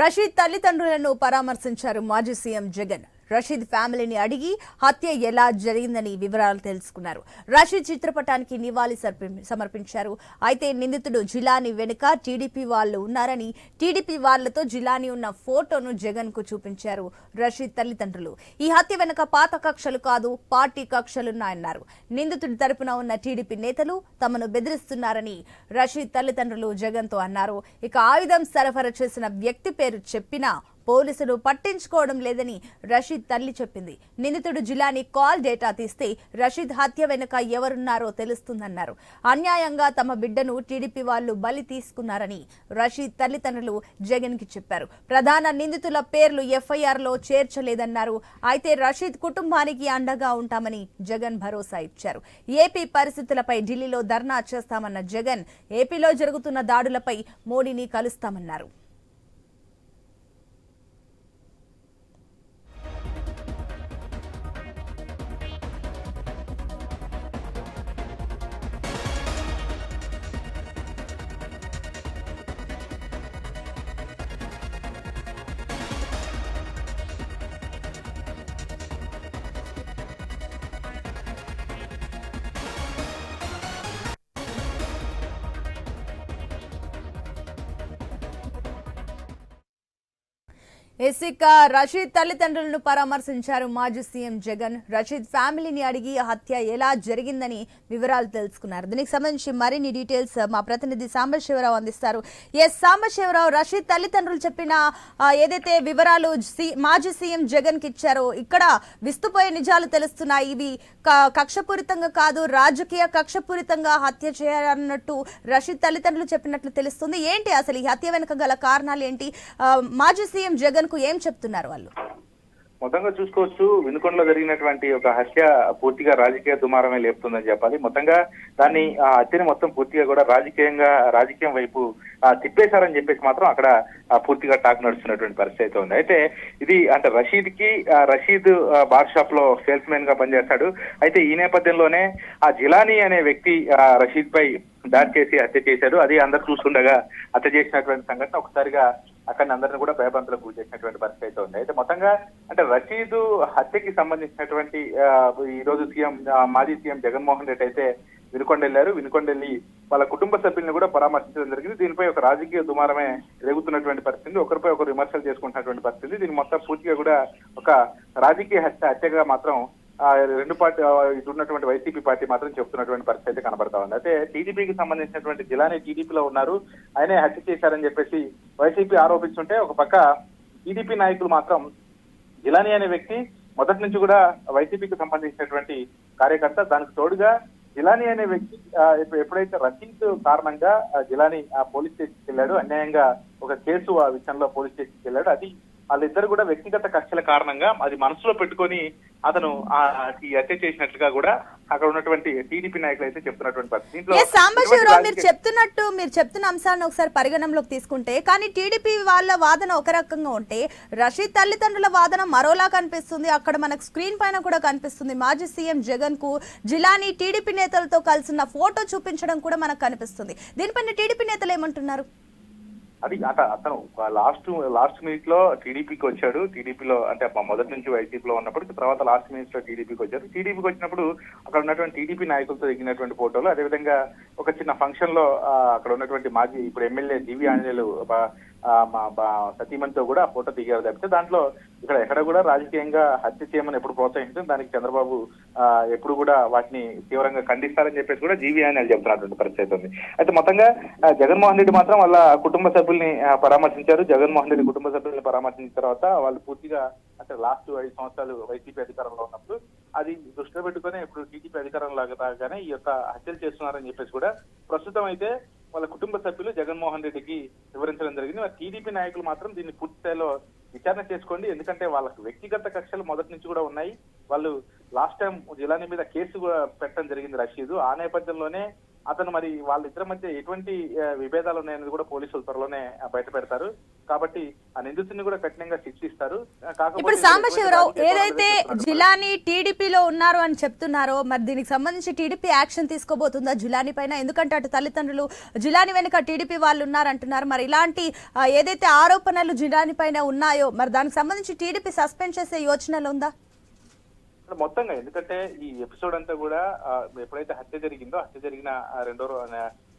రషీద్ తల్లిదండ్రులను పరామర్శించారు మాజీ సీఎం జగన్. రషీద్ ఫ్యామిలీని అడిగి హత్య ఎలా జరిగిందని వివరాలు తెలుసుకున్నారు. రషీద్ చిత్రపటానికి నివాళి సమర్పించారు. అయితే నిందితుడు జిలాని వెనుక టీడీపీ వాళ్ళు ఉన్నారని టీడీపీ వాళ్ళతో జిలాని ఉన్న ఫోటోను జగన్కు చూపించారు రషీద్ తల్లిదండ్రులు. ఈ హత్య వెనుక పాత కక్షలు కాదు పార్టీ కక్షలున్నాయన్నారు. నిందితుడి తరపున ఉన్న టీడీపీ నేతలు తమను బెదిరిస్తున్నారని రషీద్ తల్లిదండ్రులు జగన్తో అన్నారు. ఇక ఆయుధం సరఫరా చేసిన వ్యక్తి పేరు చెప్పినా పోలీసులు పట్టించుకోవడం లేదని రషీద్ తల్లి చెప్పింది. నిందితుడు జిలాని కాల్ డేటా తీస్తే రషీద్ హత్య వెనుక ఎవరున్నారో తెలుస్తుందన్నారు. అన్యాయంగా తమ బిడ్డను టీడీపీ వాళ్ళు బలి తీసుకున్నారని రషీద్ తల్లిదండ్రులు జగన్కి చెప్పారు. ప్రధాన నిందితుల పేర్లు ఎఫ్ఐఆర్లో చేర్చలేదన్నారు. అయితే రషీద్ కుటుంబానికి అండగా ఉంటామని జగన్ భరోసా ఇచ్చారు. ఏపీ పరిస్థితులపై ఢిల్లీలో ధర్నా చేస్తామన్న జగన్ ఏపీలో జరుగుతున్న దాడులపై మోడీని కలుస్తామన్నారు. ఇసిక రషీద్ తల్లిదండ్రులను పరామర్శించారు మాజీ సీఎం జగన్. రషీద్ ఫ్యామిలీని అడిగి హత్య ఎలా జరిగిందని వివరాలు తెలుసుకున్నారు. దీనికి సంబంధించి మరిన్ని డీటెయిల్స్ మా ప్రతినిధి సాంబశివరావు అందిస్తారు. ఎస్ సాంబశివరావు రషీద్ తల్లిదండ్రులు చెప్పిన ఏదైతే వివరాలు సి- మాజీ సీఎం జగన్కి ఇచ్చారో ఇక్కడ విస్తుపోయే నిజాలు తెలుస్తున్నాయి. ఇవి క- కక్షపూరితంగా కాదు రాజకీయ కక్షపూరితంగా హత్య చేయాలన్నట్టు రషీద్ తల్లిదండ్రులు చెప్పినట్లు తెలుస్తుంది. ఏంటి అసలు ఈ హత్య వెనుక గల కారణాలు ఏంటి? మాజీ సీఎం జగన్కు ఏం చెప్తున్నారు వాళ్ళు? మొత్తంగా చూసుకోవచ్చు వినుకొండలో జరిగినటువంటి ఒక హత్య పూర్తిగా రాజకీయ దుమారమే లేపుతుందని చెప్పాలి. మొత్తంగా దాన్ని ఆ హత్యని మొత్తం పూర్తిగా కూడా రాజకీయంగా రాజకీయం వైపు తిప్పేశారని చెప్పేసి మాత్రం అక్కడ పూర్తిగా టాక్ నడుస్తున్నటువంటి పరిస్థితి అయితే ఉంది. అయితే ఇది అంటే రషీద్కి రషీద్ బార్ షాప్లో సేల్స్ మెన్గా పనిచేస్తాడు. అయితే ఈ నేపథ్యంలోనే ఆ జిలానీ అనే వ్యక్తి ఆ, రషీద్ పై దాడి చేసి హత్య చేశాడు. అది అందరు చూస్తుండగా హత్య చేసినటువంటి సంఘటన ఒకసారిగా అక్కడ అందరిని కూడా భయభ్రాంతులకు గురి చేసినటువంటి పరిస్థితి అయితే ఉంది. అయితే మొత్తంగా అంటే రషీదు హత్యకి సంబంధించినటువంటి ఈ రోజు సీఎం మాజీ సీఎం జగన్మోహన్ రెడ్డి అయితే వినుకొండ వెళ్ళారు వినుకొండ వెళ్ళి వాళ్ళ కుటుంబ సభ్యులను కూడా పరామర్శించడం జరిగింది. దీనిపై ఒక రాజకీయ దుమారమే రేగుతున్నటువంటి పరిస్థితి. ఒకరిపై ఒకరు విమర్శలు చేసుకుంటున్నటువంటి పరిస్థితి. దీని మొత్తం పూర్తిగా కూడా ఒక రాజకీయ హత్య హత్యగా మాత్రం రెండు పార్టీ ఇటు ఉన్నటువంటి వైసీపీ పార్టీ మాత్రం చెప్తున్నటువంటి పరిస్థితి అయితే కనబడతా ఉంది. అయితే టీడీపీకి సంబంధించినటువంటి జిలానీ టీడీపీలో ఉన్నారు. ఆయనే హత్య చేశారని చెప్పేసి వైసీపీ ఆరోపిస్తుంటే ఒక పక్క టీడీపీ నాయకులు మాత్రం జిలానీ అనే వ్యక్తి మొదటి నుంచి కూడా వైసీపీకి సంబంధించినటువంటి కార్యకర్త. దానికి తోడుగా జిలానీ అనే వ్యక్తి ఎప్పుడైతే రషీద్ కారణంగా జిలానీ ఆ పోలీస్ స్టేషన్కి వెళ్ళాడు అన్యాయంగా ఒక కేసు ఆ విషయంలో పోలీస్ స్టేషన్కి వెళ్ళాడు. అది వాళ్ళిద్దరు కూడా వ్యక్తిగత కక్షల కారణంగా అది మనసులో పెట్టుకొని అతను ఈ హత్య చేసినట్లుగా కూడా అక్కడ ఉన్నటువంటి టీడీపీ నాయకులు అయితే చెప్తున్నటువంటి పరిస్థితి. దీంట్లో సాంబశివరావు మీరు చెప్తున్నట్టు మీరు చెప్తున్న అంశాలను ఒకసారి పరిగణనలోకి తీసుకుంటే కానీ టీడీపీ వాళ్ళ వాదన ఒక రకంగా ఉంటే రషీద్ తల్లిదండ్రుల వాదన మరోలా కనిపిస్తుంది. అక్కడ మనకు స్క్రీన్ పైన కూడా కనిపిస్తుంది. మాజీ సీఎం జగన్కు జిలానీ టీడీపీ నేతలతో కలిసిన ఫోటో చూపించడం కూడా మనకు కనిపిస్తుంది. దీనిపైన టీడీపీ నేతలు ఏమంటున్నారు? అది అత అతను లాస్ట్ లాస్ట్ మినిట్లో టీడీపీకి వచ్చాడు. టీడీపీలో అంటే మొదటి నుంచి వైసీపీలో ఉన్నప్పుడు తర్వాత లాస్ట్ మినిట్లో టీడీపీకి వచ్చారు. టీడీపీకి వచ్చినప్పుడు అక్కడ ఉన్నటువంటి టీడీపీ నాయకులతో దిగినటువంటి ఫోటోలు అదేవిధంగా ఒక చిన్న ఫంక్షన్లో అక్కడ ఉన్నటువంటి మాజీ ఇప్పుడు ఎమ్మెల్యే జీవి ఆంజనేయులు సతీమణితో కూడా ఫోటో దిగారు. తప్పితే దాంట్లో ఇక్కడ ఎక్కడ కూడా రాజకీయంగా హత్య చేయమని ఎప్పుడు ప్రోత్సహించడం దానికి చంద్రబాబు ఆ, ఎప్పుడు కూడా వాటిని తీవ్రంగా ఖండిస్తారని చెప్పేసి కూడా జీవి ఆంజనేయులు చెప్తున్నటువంటి పరిస్థితి ఉంది. అయితే మొత్తంగా జగన్మోహన్ రెడ్డి మాత్రం వాళ్ళ కుటుంబ సభ్యుల్ని పరామర్శించారు. జగన్మోహన్ రెడ్డి కుటుంబ సభ్యుల్ని పరామర్శించిన తర్వాత వాళ్ళు పూర్తిగా అంటే లాస్ట్ ఐదు సంవత్సరాలు వైసీపీ అధికారంలో ఉన్నప్పుడు అది దృష్టిలో పెట్టుకుని ఇప్పుడు టీడీపీ అధికారం లాగానే ఈ యొక్క హత్యలు చేస్తున్నారని చెప్పేసి కూడా ప్రస్తుతం అయితే వాళ్ళ కుటుంబ సభ్యులు జగన్మోహన్ రెడ్డికి వివరించడం జరిగింది. మరి టీడీపీ నాయకులు మాత్రం దీన్ని పూర్తి స్థాయిలో విచారణ చేసుకోండి. ఎందుకంటే వాళ్ళకి వ్యక్తిగత కక్షలు మొదటి నుంచి కూడా ఉన్నాయి. వాళ్ళు లాస్ట్ టైం జిలానీ మీద కేసు కూడా పెట్టడం జరిగింది రషీదు. ఆ నేపథ్యంలోనే అతను మరి వాళ్ళిద్దరి మధ్య ఎటువంటి విభేదాలు ఉన్నాయనేది కూడా పోలీసులు త్వరలోనే బయట పెడతారు కాబట్టి ఆ నిందితుడిని కూడా కఠినంగా శిక్షిస్తారు. ఇప్పుడు సాంబశివరావు ఏదైతే. జిలాని టీడీపీలో ఉన్నారు అని చెప్తున్నారో మరి దీనికి సంబంధించి టీడీపీ యాక్షన్ తీసుకోబోతుందా జిలాని పైన? ఎందుకంటే అటు తల్లిదండ్రులు జిలాని వెనుక టీడీపీ వాళ్ళు ఉన్నారంటున్నారు మరి ఇలాంటి ఏదైతే ఆరోపణలు జిలాని పైన ఉన్నాయో మరి దానికి సంబంధించి టీడీపీ సస్పెండ్ చేసే యోచనలు ఉందా? మొత్తంగా ఎందుకంటే ఈ ఎపిసోడ్ అంతా కూడా ఎప్పుడైతే హత్య జరిగిందో హత్య జరిగిన ఆ రెండో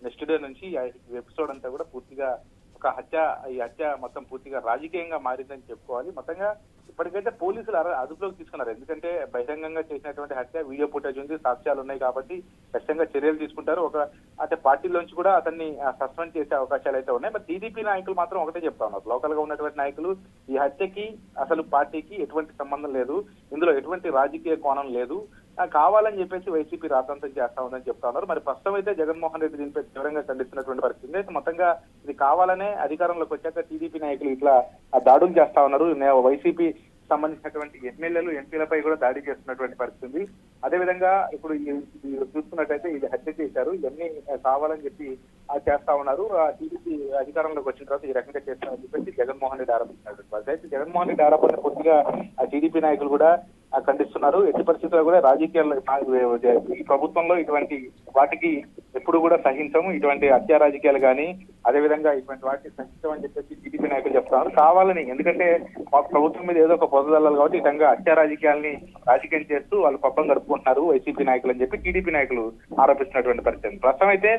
నెక్స్ట్ డే నుంచి ఎపిసోడ్ అంతా కూడా పూర్తిగా ఒక హత్య ఈ హత్య మొత్తం పూర్తిగా రాజకీయంగా మారిందని చెప్పుకోవాలి. మొత్తంగా ఇప్పటికైతే పోలీసులు అదుపులోకి తీసుకున్నారు. ఎందుకంటే బహిరంగంగా చేసినటువంటి హత్య వీడియో ఫుటేజ్ ఉంది సాక్ష్యాలు ఉన్నాయి కాబట్టి ఖచ్చితంగా చర్యలు తీసుకుంటారు. ఒక అంటే పార్టీలోంచి కూడా అతన్ని సస్పెండ్ చేసే అవకాశాలు అయితే ఉన్నాయి. మరి టీడీపీ నాయకులు మాత్రం ఒకటే చెప్తా ఉన్నారు. లోకల్గా ఉన్నటువంటి నాయకులు ఈ హత్యకి అసలు పార్టీకి ఎటువంటి సంబంధం లేదు. ఇందులో ఎటువంటి రాజకీయ కోణం లేదు. కావాలని చెప్పేసి వైసీపీ రాద్ధాంతం చేస్తా ఉందని చెప్తా ఉన్నారు. మరి ప్రస్తుతం అయితే జగన్మోహన్ రెడ్డి దీనిపై తీవ్రంగా ఖండిస్తున్నటువంటి పరిస్థితి అయితే మొత్తంగా ఇది కావాలనే అధికారంలోకి వచ్చాక టీడీపీ నాయకులు ఇట్లా దాడులు చేస్తా ఉన్నారు. వైసీపీ సంబంధించినటువంటి ఎమ్మెల్యేలు ఎంపీలపై కూడా దాడి చేస్తున్నటువంటి పరిస్థితి అదే అదేవిధంగా ఇప్పుడు చూస్తున్నట్టయితే చూసుకున్నట్టయితే ఇది హత్య చేశారు. ఇవన్నీ కావాలని చెప్పి ఆ చేస్తా ఉన్నారు. ఆ టీడీపీ అధికారంలోకి వచ్చిన తర్వాత ఈ రకంగా చేస్తామని చెప్పేసి జగన్మోహన్ రెడ్డి ఆరోపించినటువంటి పరిస్థితి. అయితే జగన్మోహన్ రెడ్డి ఆరోపణ పూర్తిగా ఆ టీడీపీ నాయకులు కూడా ఖండిస్తున్నారు. ఎట్టి పరిస్థితుల్లో కూడా రాజకీయాల్లో ఈ ప్రభుత్వంలో ఇటువంటి వాటికి ఎప్పుడు కూడా సహించము. ఇటువంటి హత్య రాజకీయాలు కానీ అదేవిధంగా ఇటువంటి వాటికి సహించమని చెప్పేసి టీడీపీ నాయకులు చెప్తున్నారు. కావాలని ఎందుకంటే మాకు ప్రభుత్వం మీద ఏదో ఒక పొదదల్లాలి కాబట్టి విధంగా హత్య రాజకీయాల్ని రాజకీయం చేస్తూ వాళ్ళు పబ్బం గడుపుకుంటున్నారు వైసీపీ నాయకులు అని చెప్పి టీడీపీ నాయకులు ఆరోపిస్తున్నటువంటి పరిస్థితి. ప్రస్తుతం అయితే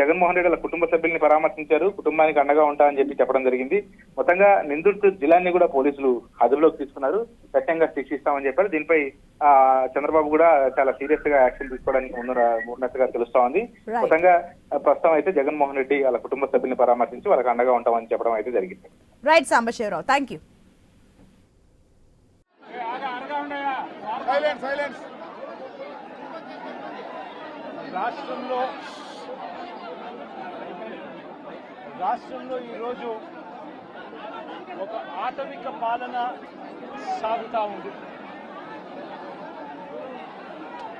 జగన్మోహన్ రెడ్డి వాళ్ళ కుటుంబ సభ్యుల్ని పరామర్శించారు. కుటుంబానికి అండగా ఉంటామని చెప్పి చెప్పడం జరిగింది. మొత్తంగా నిందితుడు జిల్లాని కూడా పోలీసులు అదుపులోకి తీసుకున్నారు. కఠినంగా శిక్షిస్తామని చెప్పారు. దీనిపై ఆ చంద్రబాబు కూడా చాలా సీరియస్గా యాక్షన్ తీసుకోవడానికి ఉన్నట్టుగా తెలుస్తా ఉంది. మొత్తంగా ప్రస్తుతం అయితే జగన్మోహన్ రెడ్డి వాళ్ళ కుటుంబ సభ్యుల్ని పరామర్శించి వాళ్ళకి అండగా ఉంటామని చెప్పడం అయితే జరిగింది. Right Sambasivarao. Thank you silence silence రాష్ట్రంలో రాష్ట్రంలో ఈరోజు ఒక ఆటవిక పాలన సాగుతా ఉంది.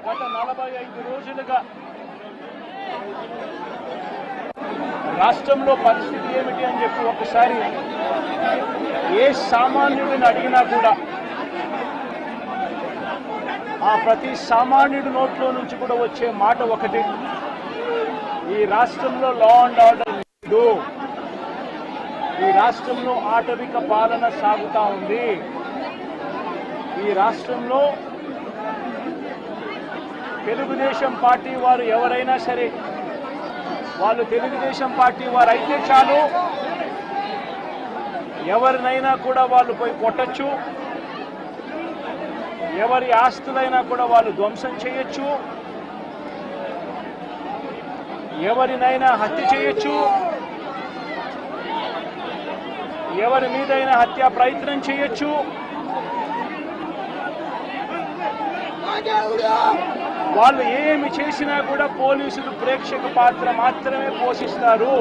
గత నలభై ఐదు రోజులుగా రాష్ట్రంలో పరిస్థితి ఏమిటి అని చెప్పి ఒకసారి ఏ సామాన్యుడిని అడిగినా కూడా ఆ ప్రతి సామాన్యుడి నోట్లో నుంచి కూడా వచ్చే మాట ఒకటి ఈ రాష్ట్రంలో లా అండ్ ఆర్డర్ లేదు. ఈ రాష్ట్రంలో ఆటవిక పాలన సాగుతా ఉంది. ఈ రాష్ట్రంలో తెలుగుదేశం పార్టీ వారు ఎవరైనా సరే వాళ్ళు తెలుగుదేశం పార్టీ వారు అయితే చాలు. ఎవరినైనా కూడా వాళ్ళు పోయి కొట్టచ్చు. ఎవరి ఆస్తులైనా కూడా వాళ్ళు ధ్వంసం చేయొచ్చు. ఎవరినైనా హత్య చేయొచ్చు. ఎవరి మీదైనా హత్యా ప్రయత్నం చేయొచ్చు. వాళ్ళు ఏమి చేసినా కూడా పోలీసులు ప్రేక్షక పాత్ర మాత్రమే పోషిస్తారు.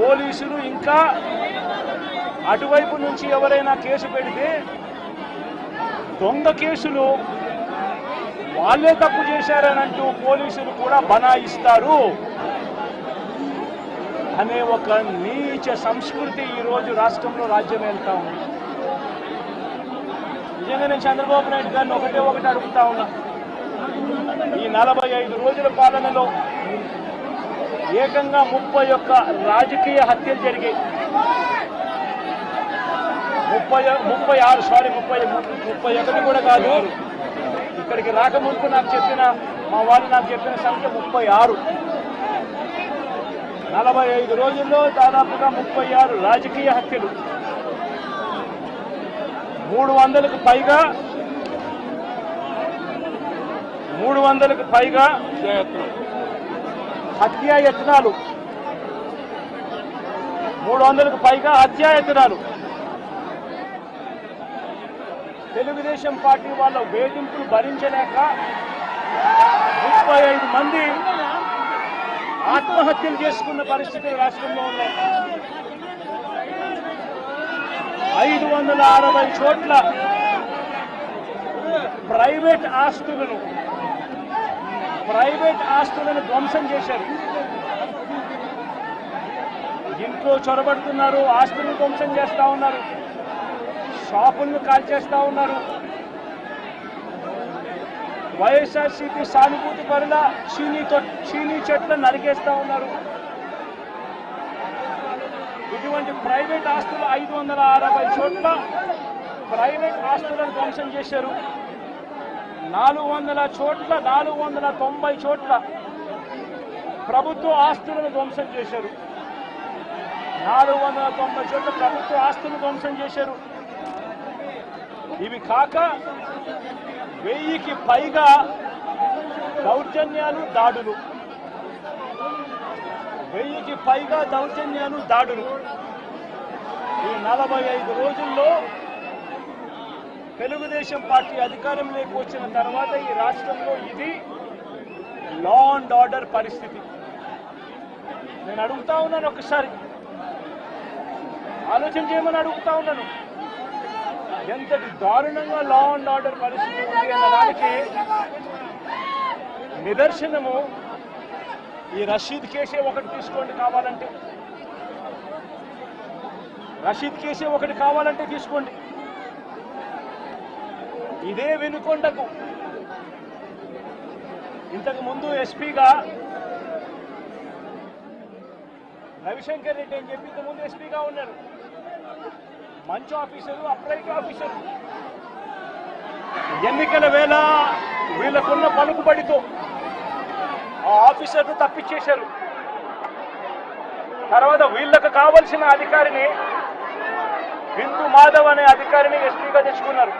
పోలీసులు ఇంకా అటువైపు నుంచి ఎవరైనా కేసు పెడితే దొంగ కేసులు వాళ్ళే తప్పు చేశారనంటూ పోలీసులు కూడా బనాయిస్తారు. అనే ఒక నీచ సంస్కృతి ఈరోజు రాష్ట్రంలో రాజ్యం వెళ్తా ఉంది. నిజంగా నేను చంద్రబాబు నాయుడు గారిని ఒకటే ఒకటి అడుగుతా ఉన్నా. ఈ నలభై ఐదు రోజుల పాలనలో ఏకంగా ముప్పై ఒక్క రాజకీయ హత్యలు జరిగాయి. ముప్పై ముప్పై ఆరు సారీ ముప్పై ముప్పై ఒకటి కూడా కాదు. ఇక్కడికి రాకముందు నాకు చెప్పిన మా వాళ్ళు నాకు చెప్పిన సంఖ్య ముప్పై ఆరు. నలభై ఐదు రోజుల్లో దాదాపుగా ముప్పై ఆరు రాజకీయ హత్యలు. మూడు వందలకు పైగా మూడు వందలకు పైగా హత్యాయత్నాలు మూడు వందలకు పైగా హత్యాయత్నాలు తెలుగుదేశం పార్టీ వాళ్ళ వేధింపులు భరించలేక ముప్పై ఐదు మంది ఆత్మహత్యలు చేసుకున్న పరిస్థితులు రాష్ట్రంలో ఉన్నాయి. ఐదు వందల అరవై చోట్ల ప్రైవేట్ ఆస్తులను ప్రైవేట్ ఆస్తులను ధ్వంసం చేశారు. ఇంట్లో చొరబడుతున్నారు ఆస్తులను ధ్వంసం చేస్తా ఉన్నారు షాపులను కాల్చేస్తా ఉన్నారు. వైఎస్ఆర్సీపీ సానుభూతి పరుల చీనీ చీనీ చెట్లను నరికేస్తా ఉన్నారు. ఇటువంటి ప్రైవేట్ ఆస్తులు ఐదు వందల అరవై చోట్ల ప్రైవేట్ ఆస్తులను ధ్వంసం చేశారు. నాలుగు వందల చోట్ల నాలుగు వందల తొంభై చోట్ల ప్రభుత్వ ఆస్తులను ధ్వంసం చేశారు. నాలుగు వందల తొంభై చోట్ల ప్రభుత్వ ఆస్తులు ధ్వంసం చేశారు. ఇవి కాక వెయ్యికి పైగా దౌర్జన్యాలు దాడులు. వెయ్యికి పైగా దౌర్జన్యాలు దాడులు. ఈ నలభై ఐదు రోజుల్లో తెలుగుదేశం పార్టీ అధికారంలోకి వచ్చిన తర్వాత ఈ రాష్ట్రంలో ఇది లా అండ్ ఆర్డర్ పరిస్థితి. నేను అడుగుతా ఉన్నాను ఒకసారి. ఆలోచన చేయమని అడుగుతా ఉన్నాను. ఎంతటి దారుణంగా లా అండ్ ఆర్డర్ పరిస్థితి ఉంది అన్న దానికి నిదర్శనము ఈ రషీద్ కేసే ఒకటి తీసుకోండి కావాలంటే. రషీద్ కేసే ఒకటి కావాలంటే తీసుకోండి. ఇదే వెనుకొండకు. ఇంతకు ముందు ఎస్పీగా రవిశంకర్ రెడ్డి అని చెప్పి ఇంతకు ముందు ఎస్పీగా ఉన్నారు. మంచి ఆఫీసరు అప్రైట్ ఆఫీసరు. ఎన్నికల వేళ వీళ్ళకున్న పలుకుబడితో ఆ ఆఫీసర్ను తప్పించేశారు. తర్వాత వీళ్ళకు కావలసిన అధికారిని బిందు మాధవ్ అనే అధికారిని ఎస్పీగా తెచ్చుకున్నారు.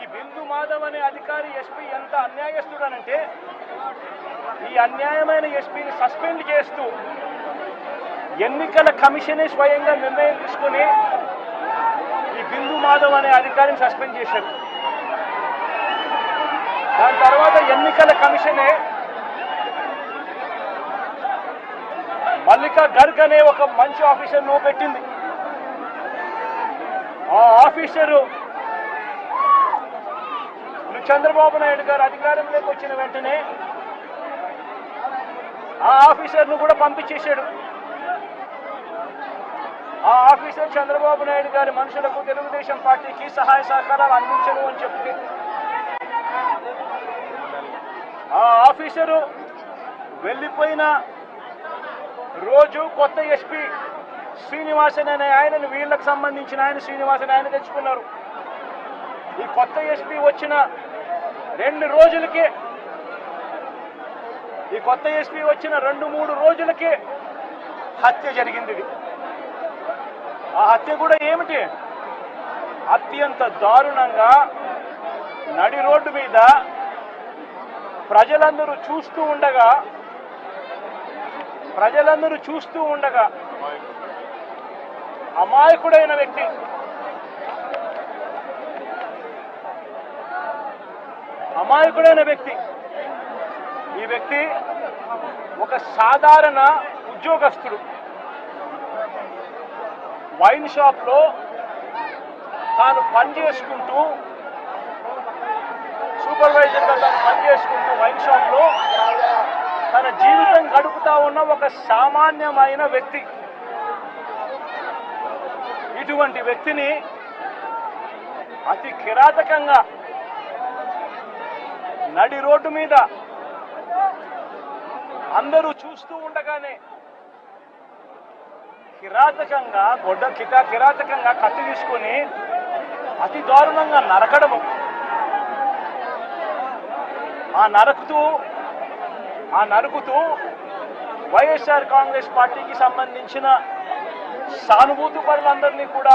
ఈ బిందు మాధవ్ అనే అధికారి ఎస్పీ ఎంత అన్యాయస్తుడనంటే ఈ అన్యాయమైన ఎస్పీని సస్పెండ్ చేస్తూ ఎన్నికల కమిషనే స్వయంగా నిర్ణయం తీసుకుని ఈ బిందు మాధవ్ అనే అధికారిని సస్పెండ్ చేశారు. దాని తర్వాత ఎన్నికల కమిషనే మల్లికా గర్గ్ అనే ఒక మంచి ఆఫీసర్ను పెట్టింది. ఆ ఆఫీసరు చంద్రబాబు నాయుడు గారు అధికారంలోకి వచ్చిన వెంటనే ఆ ఆఫీసర్ను కూడా పంపించేశాడు. ఆ ఆఫీసర్ చంద్రబాబు నాయుడు గారి మనుషులకు తెలుగుదేశం పార్టీకి సహాయ సహకారాలు అందించను అని చెప్తే ఆ ఆఫీసరు వెళ్ళిపోయిన రోజు కొత్త ఎస్పీ శ్రీనివాసన్ అనే ఆయనను వీళ్ళకి సంబంధించిన ఆయన శ్రీనివాసన్ ఆయన తెచ్చుకున్నారు. ఈ కొత్త ఎస్పీ వచ్చిన రెండు రోజులకే ఈ కొత్త ఎస్పీ వచ్చిన రెండు మూడు రోజులకే హత్య జరిగింది ఆ హత్య కూడా ఏమిటి? అత్యంత దారుణంగా నడి రోడ్డు మీద ప్రజలందరూ చూస్తూ ఉండగా ప్రజలందరూ చూస్తూ ఉండగా అమాయకుడైన వ్యక్తి అమాయకుడైన వ్యక్తి ఈ వ్యక్తి ఒక సాధారణ ఉద్యోగస్తుడు. వైన్ షాప్లో తాను పని చేసుకుంటూ సూపర్వైజర్గా తాను పని చేసుకుంటూ వైన్ షాప్లో తన జీవితం గడుపుతా ఉన్న ఒక సామాన్యమైన వ్యక్తి. ఇటువంటి వ్యక్తిని అతి కిరాతకంగా నడి రోడ్డు మీద అందరూ చూస్తూ ఉండగానే కిరాతకంగా గొడ్డ కిటా కిరాతకంగా కత్తి తీసుకొని అతి దారుణంగా నరకడము. ఆ నరుకుతూ ఆ నరుకుతూ వైఎస్ఆర్ కాంగ్రెస్ పార్టీకి సంబంధించిన సానుభూతి పరులందరినీ కూడా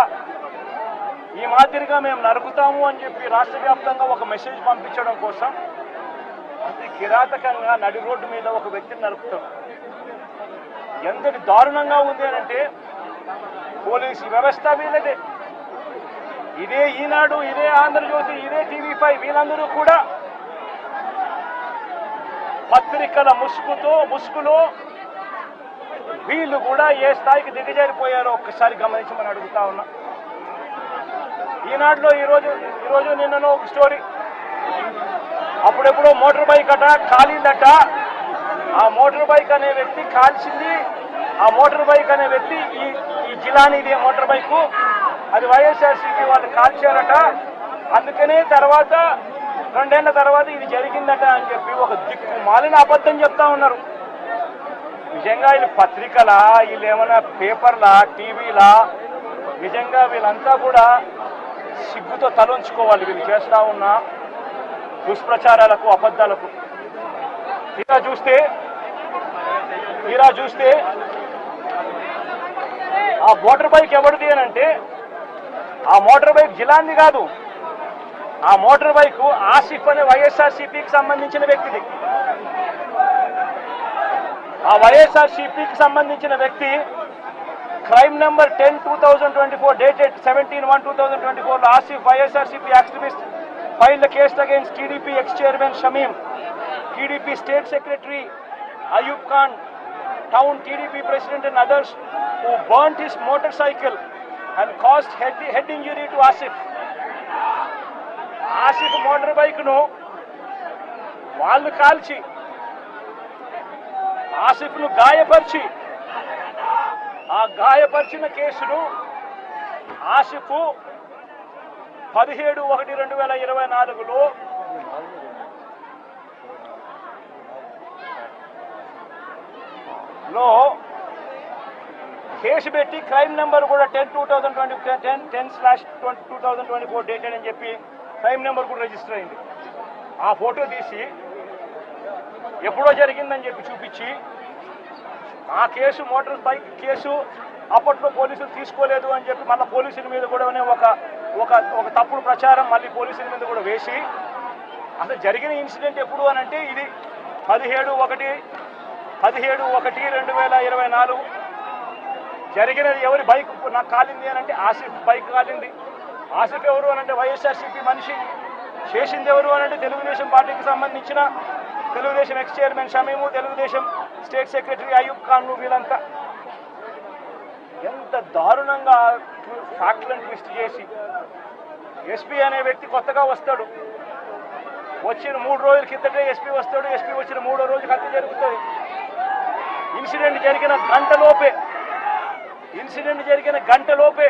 ఈ మాదిరిగా మేము నరుకుతాము అని చెప్పి రాష్ట్ర వ్యాప్తంగా ఒక మెసేజ్ పంపించడం కోసం అతి కిరాతకంగా నడి రోడ్డు మీద ఒక వ్యక్తిని నరుకుతాం. ఎంతటి దారుణంగా ఉంది అంటే పోలీసు వ్యవస్థ వీళ్ళదే. ఇదే ఈనాడు ఇదే ఆంధ్రజ్యోతి ఇదే టీవీ ఫైవ్ వీళ్ళందరూ కూడా పత్రికల ముసుగుతో ముసుగులో వీళ్ళు కూడా ఏ స్థాయికి దిగజారిపోయారో ఒక్కసారి గమనించమని అడుగుతా ఉన్నా. ఈనాడులో ఈరోజు ఈరోజు నిన్ననో ఒక స్టోరీ. అప్పుడెప్పుడో మోటార్ బైక్ అట కాలిందట. ఆ మోటార్ బైక్ అనే వ్యక్తి కాల్చింది. ఆ మోటార్ బైక్ అనే వ్యక్తి ఈ ఈ జిలాని మోటార్ బైక్. అది వైఎస్ఆర్సీపీ వాళ్ళు కాల్చారట. అందుకనే తర్వాత రెండేళ్ళ తర్వాత ఇది జరిగిందట అని చెప్పి ఒక దిక్కు మాలిన అబద్ధం చెప్తా ఉన్నారు. నిజంగా వీళ్ళు పత్రికలా వీళ్ళు ఏమైనా పేపర్లా టీవీలా నిజంగా వీళ్ళంతా కూడా సిగ్గుతో తలంచుకోవాలి వీళ్ళు చేస్తా ఉన్న దుష్ప్రచారాలకు అబద్ధాలకు. తీరా చూస్తే తీరా చూస్తే ఆ మోటార్ బైక్ ఎవరిది అని అంటే ఆ మోటార్ బైక్ జిలాంది కాదు. ఆ మోటార్ బైక్ ఆసిఫ్ అనే వైఎస్ఆర్సీపీకి సంబంధించిన వ్యక్తిది. ఆ వైఎస్ఆర్సీపీకి సంబంధించిన వ్యక్తి crime number ten two thousand twenty four dated seventeen one two thousand twenty four Asif YSRCP activist file the case against TDP ex chairman Shamim TDP state secretary Ayub Khan town TDP president and others who burnt his motorcycle and caused head, head injury to Asif. Asif motor బైక్ను వాళ్ళు కాల్చి ఆసిఫ్ను గాయపరిచి ఆ గాయపరిచిన కేసును ఆసిఫ్ పదిహేడు ఒకటి రెండు వేల ఇరవై నాలుగులో లో కేసు పెట్టి క్రైమ్ నెంబర్ కూడా ten two thousand twenty ten ten slash twenty two thousand twenty four dated అని చెప్పి క్రైమ్ నెంబర్ కూడా రిజిస్టర్ అయింది. ఆ ఫోటో తీసి ఎప్పుడో జరిగిందని చెప్పి చూపించి ఆ కేసు మోటార్ బైక్ కేసు అప్పట్లో పోలీసులు తీసుకోలేదు అని చెప్పి మళ్ళీ పోలీసుల మీద కూడా ఒక ఒక ఒక తప్పుడు ప్రచారం మళ్ళీ పోలీసుల మీద కూడా వేసి అసలు జరిగిన ఇన్సిడెంట్ ఎప్పుడు అని అంటే ఇది పదిహేడు ఒకటి పదిహేడు ఒకటి రెండు వేల ఇరవై నాలుగు. జరిగినది ఎవరి బైక్ నాకు కాలింది అని అంటే ఆసిఫ్ బైక్ కాలింది. ఆసిఫ్ ఎవరు అనంటే వైఎస్ఆర్సీపీ మనిషి చేసింది ఎవరు అనంటే తెలుగుదేశం పార్టీకి సంబంధించిన Telugu Desam ex chairman Shamim Telugu Desam state secretary Ayub Khan వీళ్ళంతా. ఎంత దారుణంగా ఫ్యాక్ట్లను ట్విస్ట్ చేసి ఎస్పీ అనే వ్యక్తి కొత్తగా వస్తాడు. వచ్చిన మూడు రోజుల కిందటే ఎస్పీ వస్తాడు ఎస్పీ వచ్చిన మూడో రోజు హత్య జరుగుతుంది. ఇన్సిడెంట్ జరిగిన గంటలోపే ఇన్సిడెంట్ జరిగిన గంటలోపే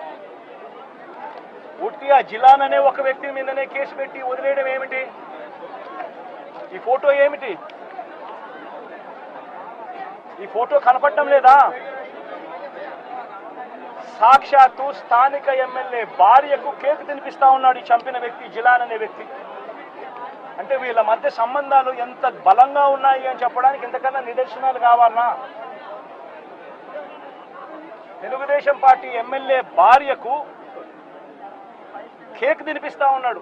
ఉట్టి ఆ జిల్లాననే ఒక వ్యక్తి మీదనే కేసు పెట్టి వదిలేయడం ఏమిటి? ఈ ఫోటో ఏమిటి? ఈ ఫోటో కనపడటం లేదా? సాక్షాత్తు స్థానిక ఎమ్మెల్యే భార్యకు కేక్ తినిపిస్తా ఉన్నాడు ఈ చంపిన వ్యక్తి జిలాన్ అనే వ్యక్తి. అంటే వీళ్ళ మధ్య సంబంధాలు ఎంత బలంగా ఉన్నాయి అని చెప్పడానికి ఇంతకన్నా నిదర్శనాలు కావాలనా తెలుగుదేశం పార్టీ ఎమ్మెల్యే భార్యకు కేక్ తినిపిస్తా ఉన్నాడు.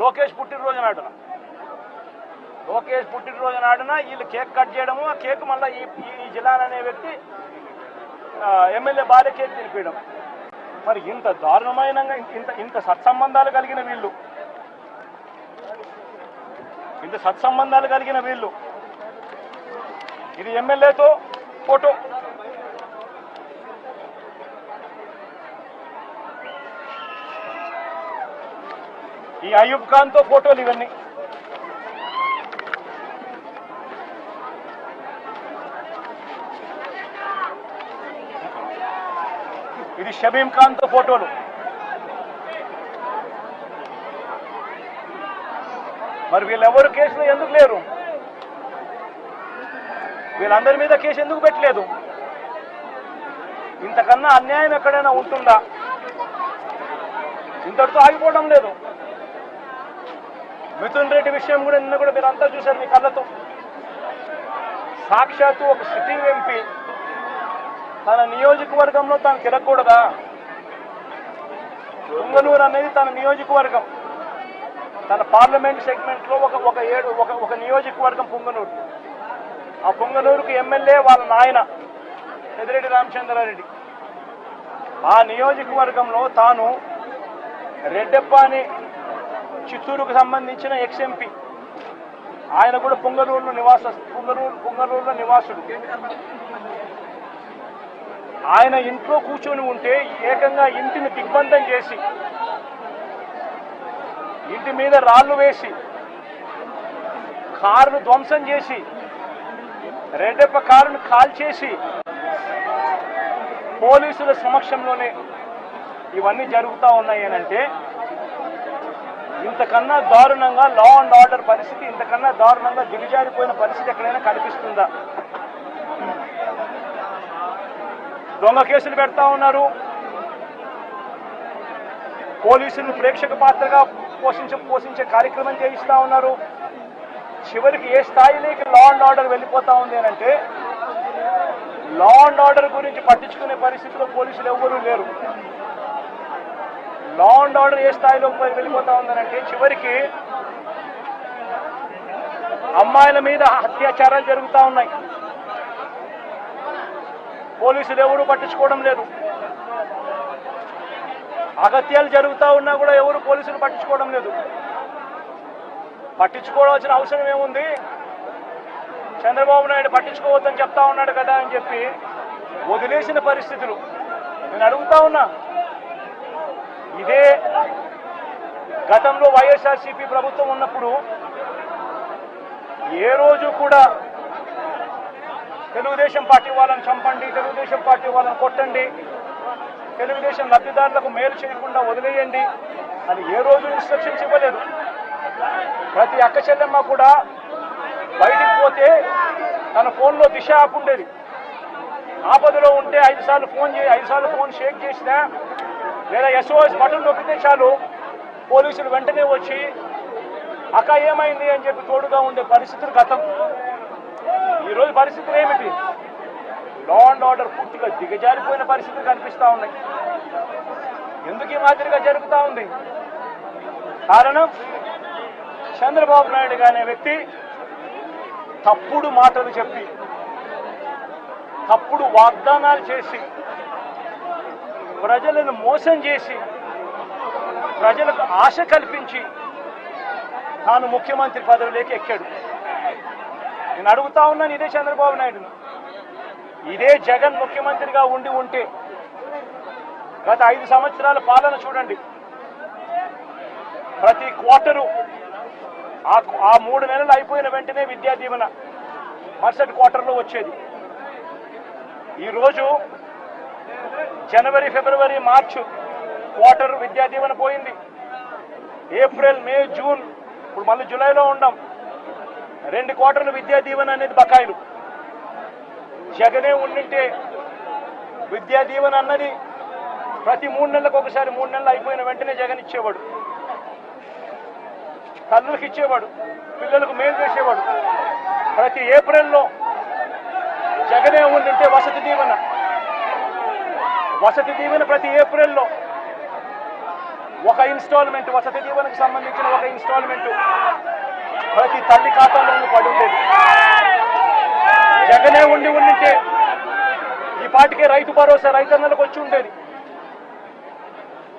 లోకేష్ పుట్టినరోజు నాడున. లోకేష్ పుట్టినరోజు నాడున వీళ్ళు కేక్ కట్ చేయడము ఆ కేక్ మళ్ళీ ఈ ఈ జిల్లాన్ అనే వ్యక్తి ఎమ్మెల్యే భార్య కేక్ తినిపించడం మరి ఇంత దారుణమైన ఇంత ఇంత సత్సంబంధాలు కలిగిన వీళ్ళు. ఇంత సత్సంబంధాలు కలిగిన వీళ్ళు. ఇది ఎమ్మెల్యేతో ఫోటో. ఈ అయూబ్ ఖాన్తో ఫోటోలు ఇవన్నీ. ఇది షబీం ఖాన్తో ఫోటోలు. మరి వీళ్ళెవరు కేసులో ఎందుకు లేరు? వీళ్ళందరి మీద కేసు ఎందుకు పెట్టలేదు? ఇంతకన్నా అన్యాయం ఎక్కడైనా ఉంటుందా? ఇంతటితో ఆగిపోవడం లేదు. మిథున్ రెడ్డి విషయం కూడా నిన్న కూడా మీరు అంతా చూశారు మీ కళ్ళతో. సాక్షాత్తు ఒక సిట్టింగ్ ఎంపీ. తన నియోజకవర్గంలో తాను తిరగకూడదా పుంగనూరు అనేది తన నియోజకవర్గం. తన పార్లమెంట్ సెగ్మెంట్లో ఒక ఒక ఏడు ఒక ఒక నియోజకవర్గం పుంగనూరు ఆ పొంగనూరుకు ఎమ్మెల్యే వాళ్ళ నాయన పెదిరెడ్డి రామచంద్రారెడ్డి. ఆ నియోజకవర్గంలో తాను రెడ్డప్ప అని చిత్తూరుకు సంబంధించిన ఎక్స్ఎంపీ. ఆయన కూడా పొంగనూరులో నివాస పొంగనూరు పొంగనూరులో నివాసుడు. ఆయన ఇంట్లో కూర్చొని ఉంటే ఏకంగా ఇంటిని దిగ్బంధం చేసి ఇంటి మీద రాళ్ళు వేసి కారును ధ్వంసం చేసి రెడ్డప్ప కారును కాల్చేసి పోలీసుల సమక్షంలోనే ఇవన్నీ జరుగుతూ ఉన్నాయి అంటే ఇంతకన్నా దారుణంగా లా అండ్ ఆర్డర్ పరిస్థితి ఇంతకన్నా దారుణంగా దిగజారిపోయిన పరిస్థితి ఎక్కడైనా కనిపిస్తుందా? దొంగ కేసులు పెడతా ఉన్నారు. పోలీసులను ప్రేక్షక పాత్రగా పోషించ పోషించే కార్యక్రమం చేయిస్తా ఉన్నారు. చివరికి ఏ స్థాయిలోకి లా అండ్ ఆర్డర్ వెళ్ళిపోతా ఉంది అంటే లా అండ్ ఆర్డర్ గురించి పట్టించుకునే పరిస్థితిలో పోలీసులు ఎవ్వరూ లేరు. లా అండ్ ఆర్డర్ ఏ స్థాయిలో వెళ్ళిపోతా ఉందనంటే చివరికి అమ్మాయిల మీద అత్యాచారాలు జరుగుతూ ఉన్నాయి. పోలీసులు ఎవరు పట్టించుకోవడం లేదు. అగత్యాలు జరుగుతూ ఉన్నా కూడా ఎవరు పోలీసులు పట్టించుకోవడం లేదు. పట్టించుకోవాల్సిన అవసరం ఏముంది? చంద్రబాబు నాయుడు పట్టించుకోవద్దని చెప్తా ఉన్నాడు కదా అని చెప్పి వదిలేసిన పరిస్థితులు. నేను అడుగుతా ఉన్నా. ఇదే గతంలో వైఎస్ఆర్సీపీ ప్రభుత్వం ఉన్నప్పుడు ఏ రోజు కూడా తెలుగుదేశం పార్టీ వాళ్ళని చంపండి తెలుగుదేశం పార్టీ వాళ్ళని కొట్టండి తెలుగుదేశం లబ్ధిదారులకు మేలు చేయకుండా వదిలేయండి అని ఏ రోజు ఇన్స్ట్రక్షన్స్ ఇవ్వలేదు. ప్రతి అక్క చెల్లెమ్మ కూడా బయటికి పోతే తన ఫోన్లో దిశ యాప్ ఉండేది. ఆపదలో ఉంటే ఐదు సార్లు ఫోన్ చేయి ఐదు సార్లు ఫోన్ షేక్ చేసినా లేదా ఎస్ఓఎస్ బటన్ నొక్కితే చాలు పోలీసులు వెంటనే వచ్చి అక్క ఏమైంది? అని చెప్పి తోడుగా ఉండే పరిస్థితులు గతం. ఈరోజు పరిస్థితులు ఏమిటి? లా అండ్ ఆర్డర్ పూర్తిగా దిగజారిపోయిన పరిస్థితులు కనిపిస్తా ఉన్నాయి. ఎందుకు ఈ మాదిరిగా జరుగుతూ ఉంది? కారణం? చంద్రబాబు నాయుడు అనే వ్యక్తి తప్పుడు మాటలు చెప్పి తప్పుడు వాగ్దానాలు చేసి ప్రజలను మోసం చేసి ప్రజలకు ఆశ కల్పించి తాను ముఖ్యమంత్రి పదవిలోకి ఎక్కాడు. నేను అడుగుతా ఉన్నాను ఇదే చంద్రబాబు నాయుడును. ఇదే జగన్ ముఖ్యమంత్రిగా ఉండి ఉంటే గత ఐదు సంవత్సరాల పాలన చూడండి. ప్రతి క్వార్టరు ఆ ఆ మూడు నెలలు అయిపోయిన వెంటనే విద్యా దీవెన మరుసటి క్వార్టర్లో వచ్చేది. ఈరోజు జనవరి ఫిబ్రవరి మార్చు క్వార్టర్ విద్యా దీవెన పోయింది. ఏప్రిల్ మే జూన్ ఇప్పుడు మళ్ళీ జూలైలో ఉండం. రెండు క్వార్టర్లు విద్యా దీవెన అనేది బకాయిలు. జగనే ఉండింటే విద్యా దీవెన అన్నది ప్రతి మూడు నెలలకు ఒకసారి మూడు నెలలు అయిపోయిన వెంటనే జగన్ ఇచ్చేవాడు. తల్లులకు ఇచ్చేవాడు పిల్లలకు మేలు చేసేవాడు. ప్రతి ఏప్రిల్లో జగనే ఉండింటే వసతి దీవెన. వసతి దీవెన ప్రతి ఏప్రిల్లో ఒక ఇన్స్టాల్మెంట్ వసతి దీవెనకు సంబంధించిన ఒక ఇన్స్టాల్మెంట్ ప్రతి తల్లి ఖాతాలోనూ పడి ఉండేది. జగనే ఉండి ఉండింటే ఈ పాటికే రైతు భరోసా రైతన్నలకు వచ్చి ఉండేది.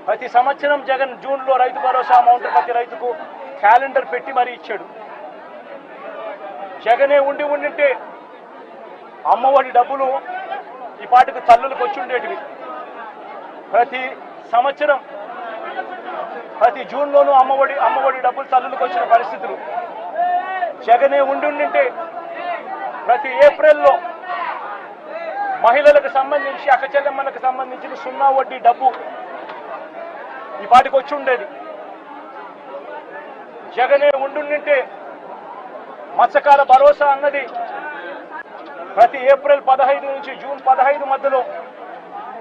ప్రతి సంవత్సరం జగన్ జూన్లో రైతు భరోసా అమౌంట్ ప్రతి రైతుకు క్యాలెండర్ పెట్టి మరీ ఇచ్చాడు. జగనే ఉండి ఉండింటే అమ్మఒడి డబ్బులు ఈ పాటికి తల్లులకు వచ్చి ఉండేటివి. ప్రతి సంవత్సరం ప్రతి జూన్లోనూ అమ్మఒడి అమ్మఒడి డబ్బులు తల్లులకు వచ్చిన పరిస్థితులు. జగనే ఉండి ఉండింటే ప్రతి ఏప్రిల్లో మహిళలకు సంబంధించి అక్కచెల్లెమ్మలకు సంబంధించిన సున్నా వడ్డీ డబ్బు ఈ పాటికి వచ్చి ఉండేది. జగనే ఉండుంటే మత్స్యకార భరోసా అన్నది ప్రతి ఏప్రిల్ పదహైదు నుంచి జూన్ పదహైదు మధ్యలో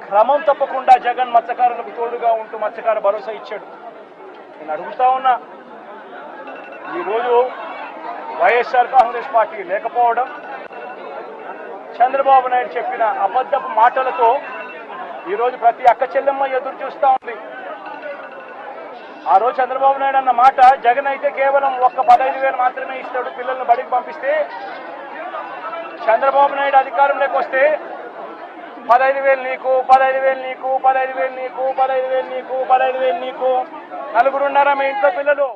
క్రమం తప్పకుండా జగన్ మత్స్యకారులకు తోడుగా ఉంటూ మత్స్యకార భరోసా ఇచ్చాడు. నేను అడుగుతా ఉన్నా ఈరోజు వైఎస్ఆర్ కాంగ్రెస్ పార్టీ లేకపోవడం చంద్రబాబు నాయుడు చెప్పిన అబద్ధపు మాటలతో ఈరోజు ప్రతి అక్క చెల్లెమ్మ ఎదురు చూస్తూ ఉంది. ఆ రోజు చంద్రబాబు నాయుడు అన్న మాట జగన్ అయితే కేవలం ఒక్క పదహైదు వేలు మాత్రమే ఇస్తాడు పిల్లల్ని బడికి పంపిస్తే చంద్రబాబు నాయుడు అధికారంలోకి వస్తే పదహైదు వేలు నీకు పదహైదు వేలు నీకు పదహైదు వేలు నీకు పదహైదు వేలు నీకు పదహైదు వేలు నీకు. నలుగురున్నారా మీ ఇంట్లో పిల్లలు?